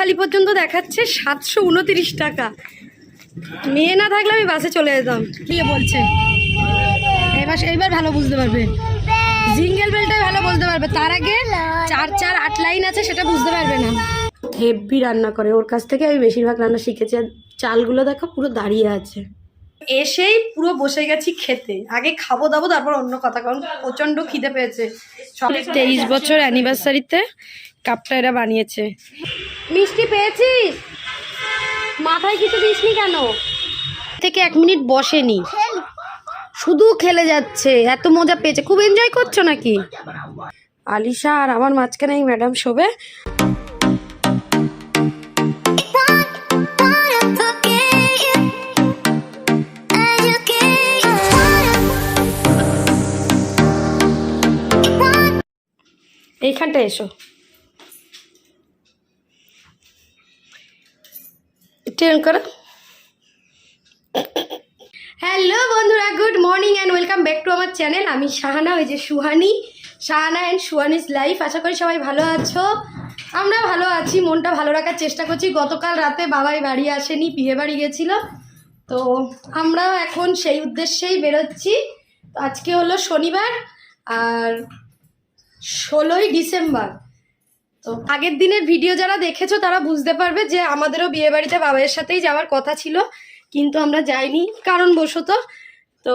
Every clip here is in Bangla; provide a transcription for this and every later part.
কৈখালি পর্যন্ত দেখাচ্ছে সাতশো উনতিরিশ টাকা। মেয়ে না থাকলে আমি বাসে চলে যেতাম। কি বলছে? এবার এইবার ভালো বুঝতে পারবে। জিঙ্গেল বেলটাই ভালো বলতে পারবে। তার আগে চার চার আট লাইন আছে সেটা বুঝতে পারবে না। হেভি রান্না করে। ওর কাছ থেকে আমি বেশিরভাগ রান্না শিখেছি। আর চালগুলো দেখো পুরো দাঁড়িয়ে আছে। এসেই পুরো বসে গেছি খেতে। আগে খাব দাবো তারপর অন্য কথা। কারণ প্রচণ্ড খিদে পেয়েছে। তেইশ বছর অ্যানিভার্সারিতে কাপটা এরা বানিয়েছে। মিষ্টি পেয়েছিস? মাথায় কিছু দিসনি কেন? থেকে এক মিনিট বসেনি। শুধু খেলে যাচ্ছে এত মজা পেয়েছে। খুব এনজয় করছ নাকি? আলিশা আর আমার মাঝখানে এই ম্যাডাম শোবে। এইখানটা এসো। হ্যালো বন্ধুরা good morning and welcome back to আমার চ্যানেল আমি শাহানা, ওই যে সুহানি। শাহানা অ্যান্ড সুহানিস লাইফ আশা করি সবাই ভালো আছো। আমরা ভালো আছি, মনটা ভালো রাখার চেষ্টা করছি। গতকাল রাতে বাবাই বাড়ি আসেনি, বিয়ে বাড়ি গেছিল। তো আমরাও এখন সেই উদ্দেশ্যেই বেরোচ্ছি। আজকে হলো শনিবার আর ষোলোই ডিসেম্বর। তো আগের দিনের ভিডিও যারা দেখেছ, তারা বুঝতে পারবে যে আমাদেরও বিয়ে বাড়িতে বাবাইয়ের সাথেই যাওয়ার কথা ছিল, কিন্তু আমরা যাইনি কারণ বশত তো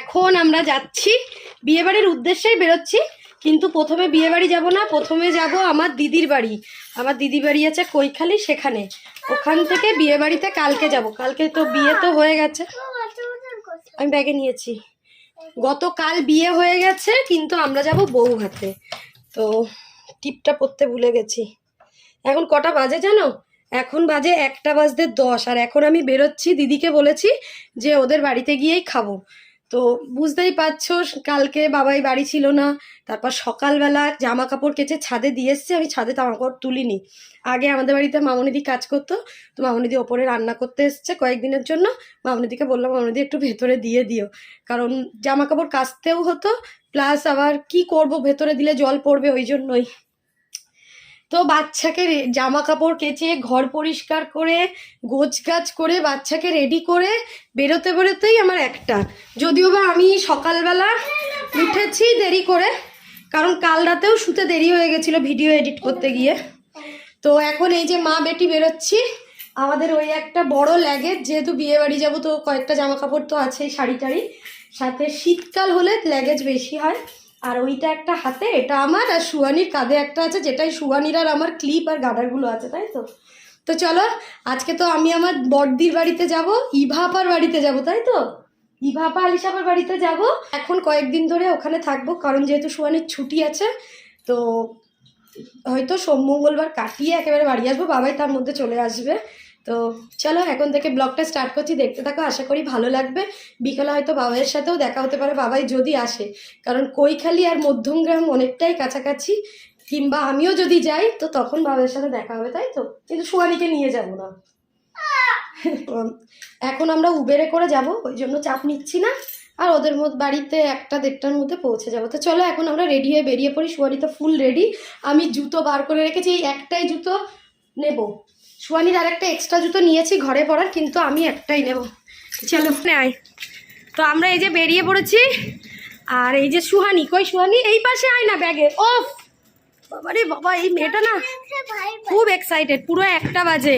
এখন আমরা যাচ্ছি বিয়ে বাড়ির উদ্দেশ্যেই বেরোচ্ছি, কিন্তু প্রথমে বিয়ে বাড়ি যাব না, প্রথমে যাব আমার দিদির বাড়ি। আমার দিদি বাড়ি আছে কৈখালি, সেখানে। ওখান থেকে বিয়ে বাড়িতে কালকে যাব। কালকে তো বিয়ে তো হয়ে গেছে। আমি ব্যাগে নিয়েছি। গতকাল বিয়ে হয়ে গেছে, কিন্তু আমরা যাব বউ হাতে তো টিপটা পরতে ভুলে গেছি। এখন কটা বাজে জানো? এখন বাজে একটা বাজতে দশ, আর এখন আমি বেরোচ্ছি দিদিকে বলেছি যে ওদের বাড়িতে গিয়েই খাব। তো বুঝতেই পারছ, কালকে বাবাই বাড়ি ছিল না, তারপর সকালবেলা জামা কাপড় কেচে ছাদে দিয়ে এসছে, আমি ছাদে জামা কাপড় তুলিনি। আগে আমাদের বাড়িতে মামনিদি কাজ করতো, তো মামনিদি ওপরে রান্না করতে এসছে কয়েকদিনের জন্য। মামনিদিকে বললাম, মামনিদি, একটু ভেতরে দিয়ে দিও। কারণ জামা কাপড় কাচতেও হতো, প্লাস আবার কি করব, ভেতরে দিলে জল পড়বে ওই জন্যই। তো বাচ্চাকে জামা কাপড় কেচে ঘর পরিষ্কার করে গোছ গাছ করে বাচ্চাকে রেডি করে বেরোতে বেরোতেই আমার একটা। যদিও বা আমি সকালবেলা উঠেছি দেরি করে, কারণ কাল রাতেও শুতে দেরি হয়ে গেছিল ভিডিও এডিট করতে গিয়ে। তো এখন এই যে মা বেটি বেরোচ্ছি, আমাদের ওই একটা বড় ল্যাগেজ যেহেতু বিয়ে বাড়ি যাব তো কয়েকটা জামা কাপড় তো আছেই শাড়ি টাড়ি সাথে শীতকাল হলে ল্যাগেজ বেশি হয়। আর ওইটা একটা হাতে, এটা আমার, আর সুয়ানির কাঁধে একটা আছে, যেটাই সুয়ানির আর আমার ক্লিপ আর গাডারগুলো আছে, তাই তো? তো চলো, আজকে তো আমি আমার বড়দির বাড়িতে যাব, ইভাপার বাড়িতে যাব, তাই তো? ইভাপা আলিশাপার বাড়িতে যাব। এখন কয়েকদিন ধরে ওখানে থাকব, কারণ যেহেতু সুয়ানির ছুটি আছে, তো হয়তো সোম, মঙ্গলবার কাটিয়ে একেবারে বাড়ি আসব, বাবাই তার মধ্যে চলে আসবে। তো চলো এখন থেকে ব্লগটা স্টার্ট করছি, দেখতে থাকো, আশা করি ভালো লাগবে। বিকালে হয়তো বাবাইয়ের সাথেও দেখা হতে পারে, বাবাই যদি আসে। কারণ কৈখালি আর মধ্যমগ্রাম অনেকটাই কাছাকাছি, কিংবা আমিও যদি যাই, তো তখন বাবার সাথে দেখা হবে, তাই তো? কিন্তু সোয়ানিকে নিয়ে যাব না। এখন আমরা উবেরে করে যাব, ওই জন্য চাপ নিচ্ছি না। আর ওদের মধ্যে বাড়িতে একটা দেড়টার মধ্যে পৌঁছে যাব। তো চলো এখন আমরা রেডি হয়ে বেরিয়ে পড়ি সুয়ানি তো ফুল রেডি আমি জুতো বার করে রেখেছি, এই একটাই জুতো নেব। সুয়ানির আর একটা এক্সট্রা জুতো নিয়েছি ঘরে পরার, কিন্তু আমি একটাই নেব। চলো নেয় তো আমরা এই যে বেরিয়ে পড়েছি, আর এই যে সুহানি, কই সুহানি? এই পাশে আয় না ব্যাগে, ওফ! বাবারে বাবা, এই মেয়েটা না খুব এক্সাইটেড পুরো একটা বাজে।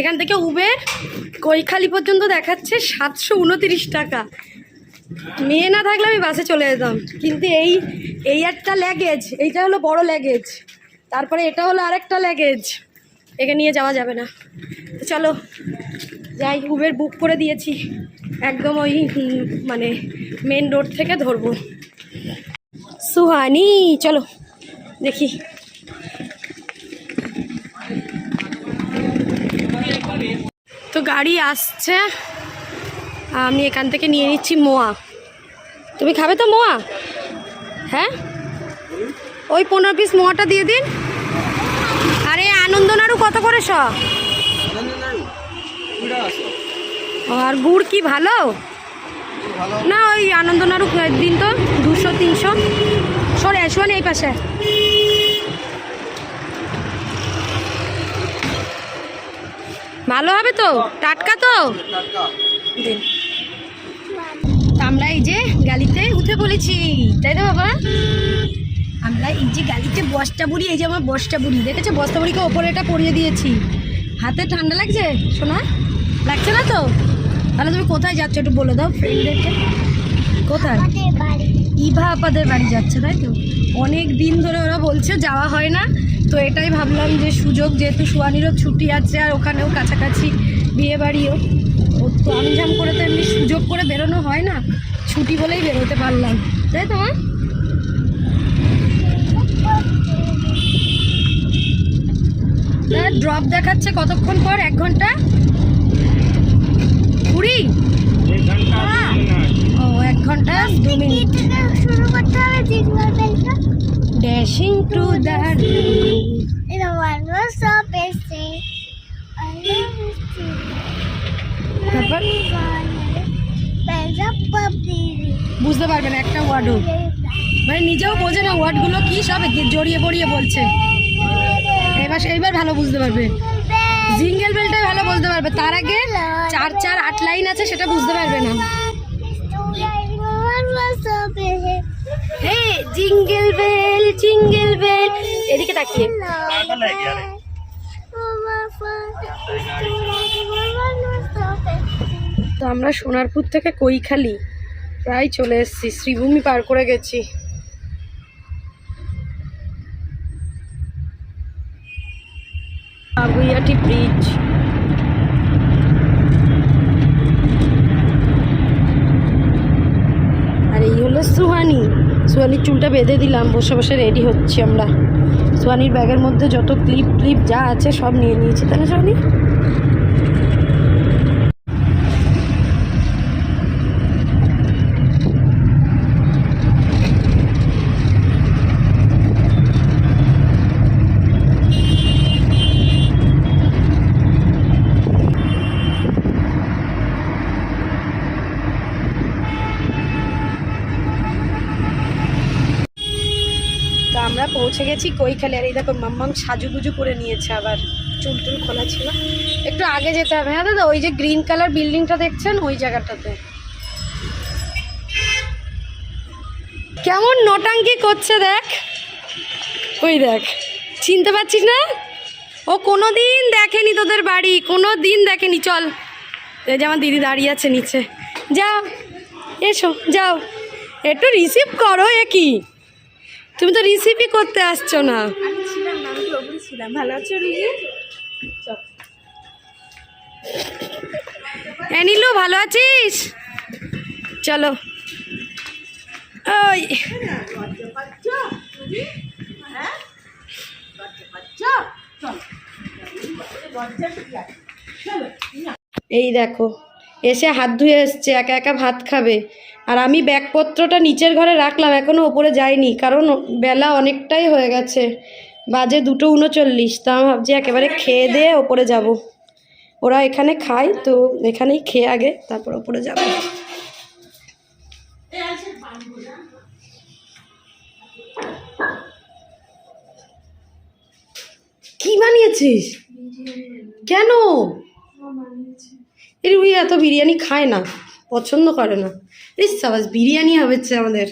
এখান থেকে উবের কৈখালি পর্যন্ত দেখাচ্ছে সাতশো উনতিরিশ টাকা। মেয়ে না থাকলে আমি বাসে চলে যেতাম, কিন্তু এই এই একটা ল্যাগেজ এইটা হলো বড় ল্যাগেজ তারপরে এটা হলো আরেকটা ল্যাগেজ একে নিয়ে যাওয়া যাবে না। তো চলো, যাই উবের বুক করে দিয়েছি। একদম ওই মানে মেন রোড থেকে ধরবো। সুহানি, চলো, দেখি। তো গাড়ি আসছে। আমি এখান থেকে নিয়ে নিচ্ছি মোয়া। তুমি খাবে তো মোয়া? হ্যাঁ? ওই পনেরো পিস মোয়াটা দিয়ে দিন। নাড়ু কত করে শ আর গুড় কি ভালো? না, ওই আনন্দ নাড়ু দিন তো, দুশো, তিনশো। সরে শোন, এই পাশে। ভালো হবে তো? টাটকা তো আমরা এই যে গালিতে উঠে পড়েছি, তাই তো বাবা? আমরা এই যে গালিতে বস্তা বুড়ি এই যে আমার বস্তা বুড়ি দেখেছ? বস্তা বুড়িকে ওপরে এটা পরিয়ে দিয়েছি। হাতে ঠান্ডা লাগছে শোনা লাগছে না তো? তাহলে তুমি কোথায় যাচ্ছ একটু বলে দাও ফ্রেন্ডদেরকে কোথায়? ইভা আপাদের বাড়ি যাচ্ছে তাই তো? অনেক দিন ধরে ওরা বলছে যাওয়া হয় না। তো এটাই ভাবলাম যে সুযোগ যেহেতু সুয়ানিরও ছুটি আছে আর ওখানেও কাছাকাছি বিয়ে বাড়িও ও তো আমঝাম করে তো এমনি সুযোগ করে বেরোনো হয় না। ছুটি বলেই বেরোতে পারলাম। তাই তো মা? ড্রপ দেখাচ্ছে কতক্ষণ পর? এক ঘণ্টা? কুড়ি? ও এক ঘণ্টা দু মিনিট। শুরু করতে হবে জিঙ্গল বেলটা ড্যাশিং টু দ্য love তারপর Bells up puppy. বুঝতে পারবেন একটা ওয়ার্ডও মানে নিজেও বোঝে না ওয়ার্ডগুলো কি সব জড়িয়ে পড়িয়ে বলছে। এবার এইবার ভালো বুঝতে পারবে। জিঙ্গেল বেলটাই ভালো বুঝতে পারবে। তার আগে চার চার আট লাইন আছে, সেটা বুঝতে পারবে না। এদিকে তাকিয়ে. তো আমরা সোনারপুর থেকে কৈখালি প্রায় চলে এসেছি। শ্রীভূমি পার করে গেছি। বাগুইয়াটি ব্রিজ আর এই হলো সুহানি। সুহানির চুলটা বেঁধে দিলাম, বসে বসে রেডি হচ্ছি আমরা। সুহানির ব্যাগের মধ্যে যত ক্লিপ ক্লিপ যা আছে সব নিয়ে নিয়েছি তাহলে সুহানি তো আমরা পৌঁছে গেছি কৈখালি আর এই দেখো মাম্মাম সাজুগুজু করে নিয়েছে আবার। চুল টুল খোলা ছিল। একটু আগে যেতে হবে। হ্যাঁ দাদা, ওই যে গ্রিন কালার বিল্ডিংটা দেখছেন, ওই জায়গাটাতে। কেমন নটাঙ্কি করছে দেখ। ওই দেখ, চিনতে পারছিস না? ও কোনো দিন দেখেনি তোদের বাড়ি কোনো দিন দেখেনি। চল, এই যে আমার দিদি দাঁড়িয়ে আছে নিচে। যাও, এসো, যাও। একটু রিসিভ করো এ কি? তুমি তো রিসিভই করতে আসছো না। অ্যানিলো ভালো আছিস? চলো। ওই। এই দেখো এসে হাত ধুয়ে এসছে একা একা ভাত খাবে। আর আমি ব্যাগপত্রটা নিচের ঘরে রাখলাম এখনও ওপরে যাইনি, কারণ বেলা অনেকটাই হয়ে গেছে, বাজে দুটো উনচল্লিশ, তা আমি ভাবছি একেবারে খেয়ে দিয়ে ওপরে যাব। ওরা এখানে খায়, তো এখানেই খেয়ে আগে, তারপর ওপরে যাব। কি বানিয়েছিস? কেন? এর এত বিরিয়ানি খায় না। পছন্দ করে না। ইস সাবাস বিরিয়ানি হবেছে আমাদের।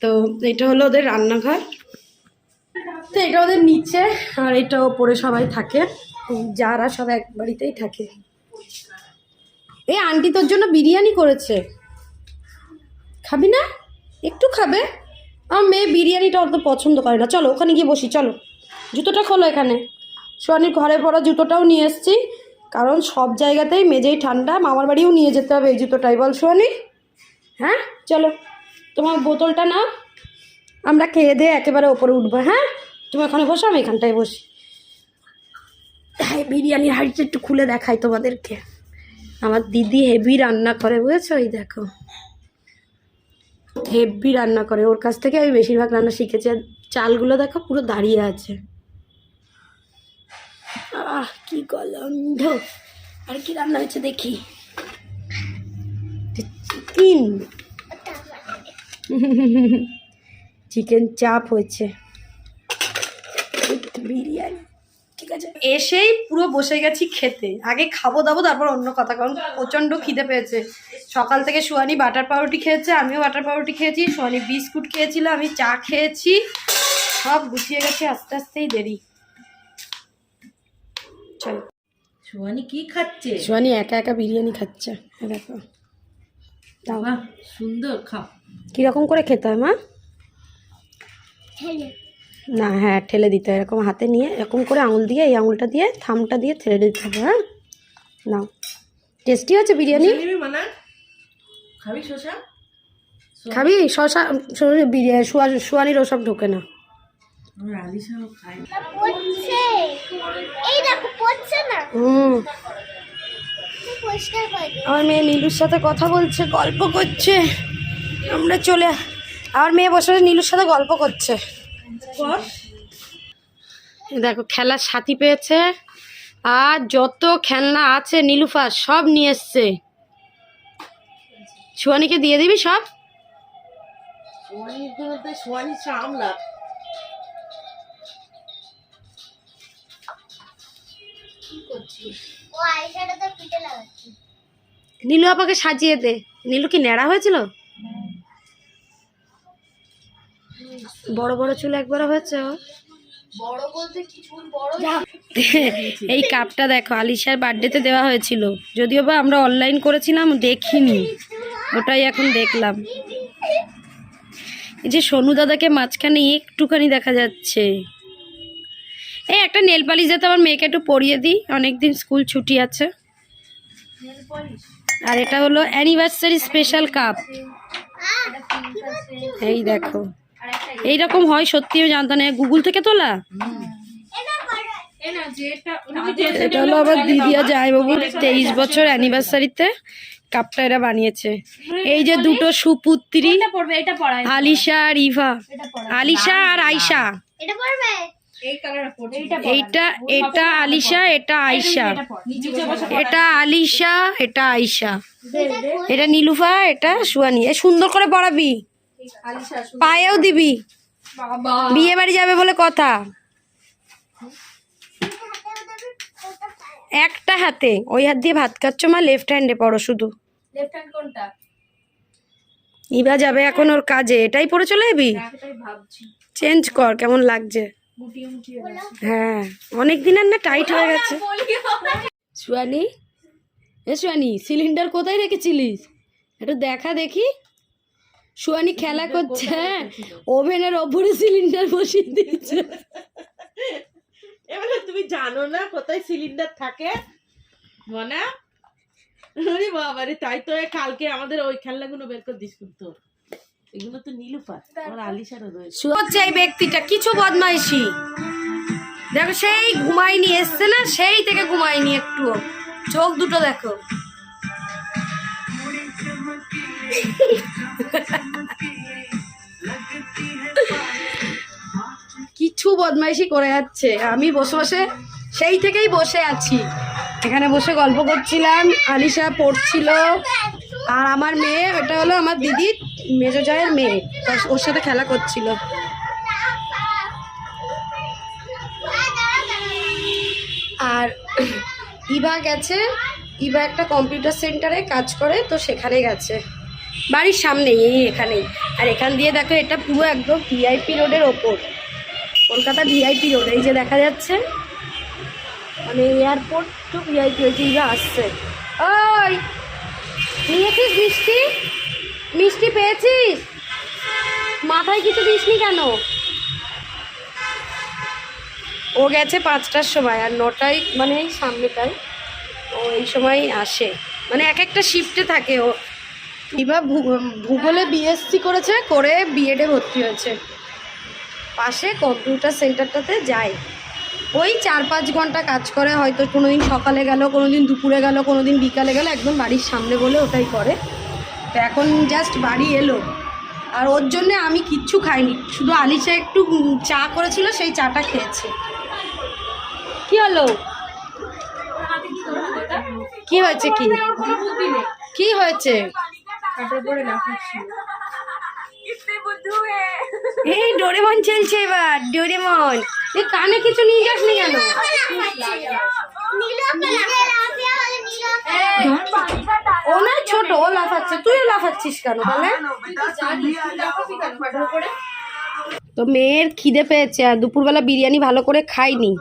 তো এটা হলো ওদের রান্নাঘর। তো এটা ওদের নিচে, আর এটা ওপরে সবাই থাকে। যারা সব এক বাড়িতেই থাকে। এই আন্টি তোর জন্য বিরিয়ানি করেছে। খাবি না? একটু খাবে। আমার মেয়ে বিরিয়ানিটা অত পছন্দ করে না। চলো, ওখানে গিয়ে বসি, চলো। জুতোটা খোলো এখানে। সোয়ানির ঘরে পরা জুতোটাও নিয়ে এসেছি। কারণ সব জায়গাতেই মেজেই ঠান্ডা, মামার বাড়িও নিয়ে যেতে হবে এই জুতোটাই। বল সোয়ানি হ্যাঁ? চলো, তোমার বোতলটা নাও। আমরা খেয়ে দিয়ে একেবারে ওপরে উঠবো হ্যাঁ? তুমি ওখানে বসো, আমি এখানটায় বসি। হ্যাঁ বিরিয়ানির হাঁড়িটা একটু খুলে দেখাই তোমাদেরকে। আমার দিদি হেভি রান্না করে, বুঝেছ? এই দেখো। হেভি রান্না করে। ওর কাছ থেকে আমি বেশিরভাগ রান্না শিখেছি। চালগুলো দেখো পুরো দাঁড়িয়ে আছে। আহ, কি গলন্ধ আর কি রান্না হয়েছে দেখি। চিকেন। চিকেন চাপ হয়েছে। বিরিয়ানি। ঠিক আছে। এসেই পুরো বসে গেছি খেতে। আগে খাব দাবো, তারপর অন্য কথা, কারণ প্রচণ্ড খিদে পেয়েছে। সকাল থেকে সোয়ানি বাটার পাউরুটি খেয়েছে, আমিও বাটার পাউরুটি খেয়েছি সোয়ানি বিস্কুট খেয়েছিল, আমি চা খেয়েছি। সব গুছিয়ে গেছে, আস্তে আস্তেই দেরি। চলো সোহানি কি খাচ্ছে? সোয়ানি একা একা বিরিয়ানি খাচ্ছে দেখো। দাও। বাহ সুন্দর খাও। কীরকম করে খেতে হয় মা? না হ্যাঁ ঠেলে দিতে হয় এরকম হাতে নিয়ে এরকম করে আঙুল দিয়ে এই আঙুলটা দিয়ে থামটা দিয়ে ঠেলে দিতে হবে হ্যাঁ? নাও। টেস্টি হচ্ছে বিরিয়ানি? খাবি শসা? খাবি? শশা বিরিয়ানি সোয়ানির ওসব ঢোকে না। আমার খায়। পড়ছে। এই দেখো পড়ছে না? হুম। আমার মেয়ে নীলুর সাথে কথা বলছে গল্প করছে। আমরা চলে আমার মেয়ে বসে বসে নীলুর সাথে গল্প করছে। দেখো খেলার সাথী পেয়েছে। আর যত খেলনা আছে নীলুফার সব নিয়ে এসছে। সোয়ানিকে দিয়ে দিবি সব? সোহানির গুলোতে ও পিঠে লাগাচ্ছে। নীলু আপাকে সাজিয়ে দে। নীলু কি ন্যাড়া হয়েছিল? বড় বড় চুল একবার হয়েছে? এই কাপটা দেখো আলিশার বার্থডেতে দেওয়া হয়েছিল। যদিও বা আমরা অনলাইন করেছিলাম দেখিনি। ওটাই এখন দেখলাম। এই যে সোনু দাদাকে মাঝখানে একটুখানি দেখা যাচ্ছে। এই একটা নেল পালিশ যাতে আমার মেয়েকে একটু পরিয়ে দিই। অনেকদিন স্কুল ছুটি আছে। আর এটা হলো অ্যানিভার্সারি স্পেশাল কাপ এই দেখো। এইরকম হয় সত্যিও জানতাম না। গুগল থেকে তোলা? এটা হলো আবার দিদিয়া জামাইবাবুর তেইশ বছর অ্যানিভার্সারিতে কাপটা এরা বানিয়েছে। এই যে দুটো সুপুত্রী আলিশা আর ইভা। আলিশা আর আয়শা। এটা পড়বে? এইটা এটা আলিশা এটা আয়শা। এটা আলিশা এটা আয়শা। এটা নীলুফা এটা সুয়ানি। এ সুন্দর করে পড়াবি। পায়েও দিবি। বিয়ে বাড়ি যাবে বলে কথা। একটা হাতে। ওই হাত দিয়ে ভাত খাচ্ছ মা লেফট হ্যান্ডে পড়ো শুধু। লেফট হ্যান্ড কোনটা? ইবা যাবে এখন ওর কাজে। এটাই পড়ে চলে যাবি? চেঞ্জ কর কেমন লাগছে। হ্যাঁ অনেক দিনের না টাইট হয়ে গেছে। সুয়ানি এ সুয়ানি সিলিন্ডার কোথায় রেখেছিলিস? একটু দেখা দেখি। সুয়ানি খেলা করছে হ্যাঁ ওভেনের ওপরে সিলিন্ডার বসিয়ে দিয়েছে। এবারে তুমি জানো না কোথায় সিলিন্ডার থাকে? মনা? আরে বাবারে তাই তো এ কালকে আমাদের ওই খেলনাগুলো বের করে দিস কিন্তু। এগুলো তো নীলুফার আমার আলিশারও রয়েছে। হচ্ছে এই ব্যক্তিটা কিছু বদমাইশি। দেখো সেই ঘুমায়নি এসছে না? সেই থেকে ঘুমায়নি একটু। চোখ দুটো দেখো। কিছু বদমাইশি করে যাচ্ছে। আমি বসে বসে সেই থেকেই বসে আছি। এখানে বসে গল্প করছিলাম আলিশা পড়ছিল। আর আমার মেয়ে এটা হলো আমার দিদির মেজো জয়ের মেয়ে ওর- সাথে খেলা করছিল। আর ইভা গেছে ইভা একটা কম্পিউটার সেন্টারে কাজ করে, তো সেখানে গেছে। বাড়ির সামনেই, এই এখানেই। আর এখান দিয়ে দেখো, এটা পুরো একদম ভিআইপি রোডের ওপর। কলকাতা ভিআইপি রোড, এই যে দেখা যাচ্ছে। মানে এয়ারপোর্ট টু ভিআইপি ওই ইভা আসছে। ওই, নিয়েছিস মিষ্টি মিষ্টি পেয়েছিস? মাথায় কিছু দিসনি কেন? ও গেছে পাঁচটার সময়, আর নটায় মানে সামনেটায় ও এই সময় আসে। মানে এক একটা শিফটে থাকে ও। ইভা ভূ- ভূগোলে বিএসসি করেছে, করে বিএডে ভর্তি হয়েছে। পাশে কম্পিউটার সেন্টারটাতে যায়। ওই চার পাঁচ ঘণ্টা কাজ করে, হয়তো কোনো দিন সকালে গেল কোনো দিন দুপুরে গেল কোনো দিন বিকালে গেল, একদম বাড়ির সামনে বলে ওটাই করে। তো এখন জাস্ট বাড়ি এলো আর ওর জন্যে আমি কিচ্ছু খাইনি শুধু আলিশা একটু চা করেছিল সেই চাটা খেয়েছে কি হলো কি হয়েছে কি কি হয়েছে এই ডোরেমন চলছে এবার ডোরেমন এই কানে কিছু নিয়ে যাস নি কেন ছোট, ও লাফাচ্ছে। তুইও লাফাচ্ছিস কেন তাহলে তো মেয়ের খিদে পেয়েছে, আর দুপুরবেলা বিরিয়ানি ভালো করে খাইনি।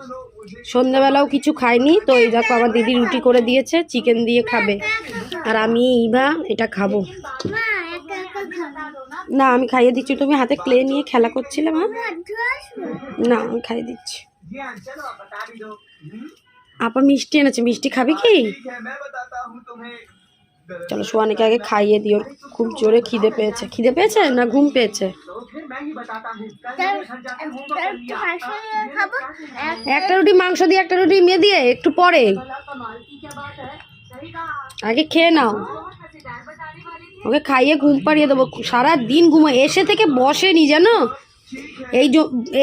সন্ধ্যাবেলাও কিছু খাইনি, তো এই দেখো আমার দিদি রুটি করে দিয়েছে, চিকেন দিয়ে খাবে। আর আমি, ইভা, এটা খাব। না, আমি খাইয়ে দিচ্ছি, তুমি হাতে ক্লে নিয়ে খেলা করছিলে, মা? না, আমি খাইয়ে দিচ্ছি। আপা মিষ্টি এনেছে, মিষ্টি খাবি কি? চলো সোয়ানিকে আগে খাইয়ে দিও। খুব জোরে খিদে পেয়েছে। খিদে পেয়েছে না ঘুম পেয়েছে? একটা রুটি মাংস দিয়ে একটা রুটি মেয়ে দিয়ে, একটু পরে। আগে খেয়ে নাও। ওকে খাইয়ে ঘুম পাড়িয়ে দেবো। সারা দিন ঘুমো এসে থেকে বসেনি জানো? এই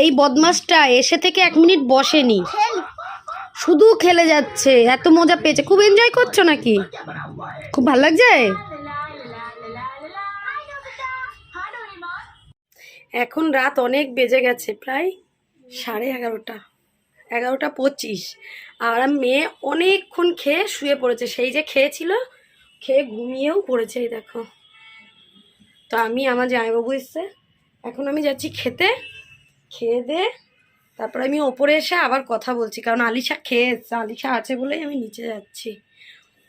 এই বদমাসটা এসে থেকে এক মিনিট বসেনি। শুধু খেলে যাচ্ছে, এত মজা পেয়েছে। খুব এনজয় করছ নাকি? খুব ভালো লাগছে? এখন রাত অনেক বেজে গেছে, প্রায় সাড়ে এগারোটা এগারোটা পঁচিশ। আর মেয়ে অনেকক্ষণ খেয়ে শুয়ে পড়েছে, সেই যে খেয়েছিল, খেয়ে ঘুমিয়েও পড়েছে, এই দেখো। তো আমি আমার জামাইবাবু এসছে, এখন আমি যাচ্ছি খেতে, খেয়ে দে তারপর আমি ওপরে এসে আবার কথা বলছি কারণ আলিশা খেয়ে এসছে আলিশা আছে বলেই আমি নিচে যাচ্ছি।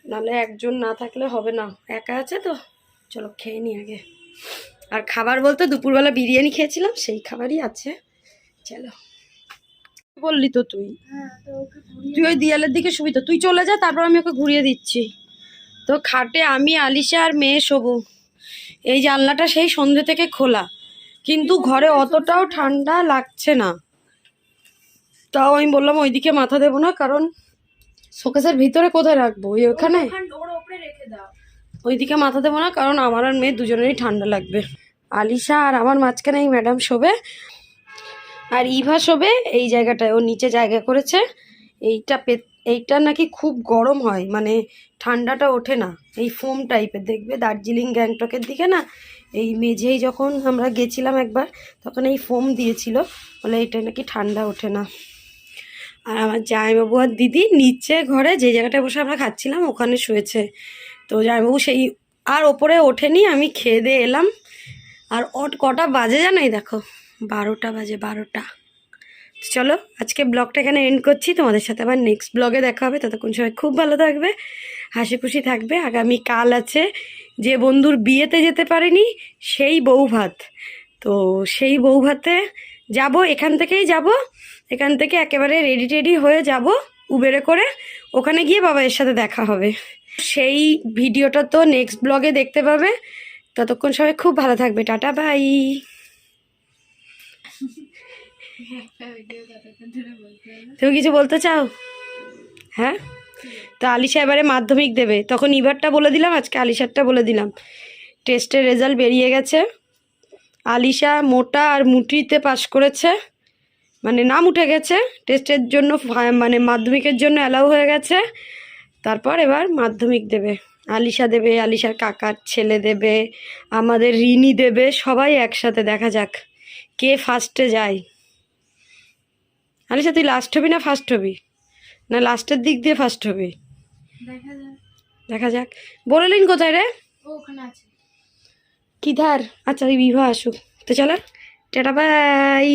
নাহলে একজন না থাকলে হবে না একা আছে তো। চলো খেয়ে নি আগে। আর খাবার বলতে দুপুরবেলা বিরিয়ানি খেয়েছিলাম সেই খাবারই আছে। চলো। বললি তো তুই? তুই ওই দেয়ালের দিকে তো। তুই চলে যা তারপর আমি ওকে ঘুরিয়ে দিচ্ছি। তো খাটে আমি আলিশা আর মেয়ে শোবো। এই জানলাটা সেই সন্ধ্যে থেকে খোলা। কিন্তু ঘরে অতটাও ঠান্ডা লাগছে না। তাও আমি বললাম ওইদিকে মাথা দেবো না কারণ শোকেসের ভিতরে কোথায় রাখব? ওই ওখানে? ওইদিকে মাথা দেবো না কারণ আমার আর মেয়ে দুজনেরই ঠান্ডা লাগবে। আলিশা আর আমার মাঝখানে এই ম্যাডাম শোবে আর ইভা শোবে এই জায়গাটায় ও নিচে জায়গা করেছে। এইটা পে এইটা নাকি খুব গরম হয় মানে ঠান্ডাটা ওঠে না। এই ফোম টাইপের দেখবে দার্জিলিং গ্যাংটকের দিকে না? এই মেঝেই যখন আমরা গেছিলাম একবার তখন এই ফোম দিয়েছিল। বলে এটা নাকি ঠান্ডা ওঠে না। আর আমার জামাইবাবু আর দিদি নিচে ঘরে যে জায়গাটায় বসে আমরা খাচ্ছিলাম, ওখানে শুয়েছে। তো জামাইবাবু সেই আর ওপরে ওঠেনি, আমি খেয়ে দিয়ে এলাম। আর ওট কটা বাজে জানোই দেখো, বারোটা বাজে, বারোটা। চলো, আজকে ব্লগটা এখানে এন্ড করছি। তোমাদের সাথে আবার নেক্সট ব্লগে দেখা হবে। ততক্ষণ সবাই খুব ভালো থাকবে, হাসি খুশি থাকবে। আগামী কাল আছে যে বন্ধুর বিয়েতে যেতে পারেনি, সেই বউ ভাত তো সেই বউ ভাতে যাব, এখান থেকেই যাব। এখান থেকে একেবারে রেডি টেডি হয়ে যাব উবেরে করে। ওখানে গিয়ে বাবাইয়ের সাথে দেখা হবে। সেই ভিডিওটা তো নেক্সট ব্লগে দেখতে পাবে। ততক্ষণ সবাই খুব ভালো থাকবে। টাটা, বাই। তুমি কিছু বলতে চাও? হ্যাঁ? তো আলিশা এবারে মাধ্যমিক দেবে। তখন ইবারটা বলে দিলাম, আজকে আলিশারটা বলে দিলাম। টেস্টের রেজাল্ট বেরিয়ে গেছে। আলিশা মোটা আর মুটিতে পাশ করেছে। মানে নাম উঠে গেছে টেস্টের জন্য মানে মাধ্যমিকের জন্য অ্যালাউ হয়ে গেছে। তারপর এবার মাধ্যমিক দেবে। আলিশা দেবে আলিশার কাকার ছেলে দেবে আমাদের রিনি দেবে সবাই একসাথে দেখা যাক কে ফার্স্টে যায়। আলিশা তুই লাস্ট হবি না ফার্স্ট হবি? না লাস্টের দিক দিয়ে ফার্স্ট হবি? দেখা যাক। দেখা যাক। বললেন কোথায় রে? ওখানে আছে। কিধার আচ্ছা বিবাহ আসুক। তো চলো টাটা বাই।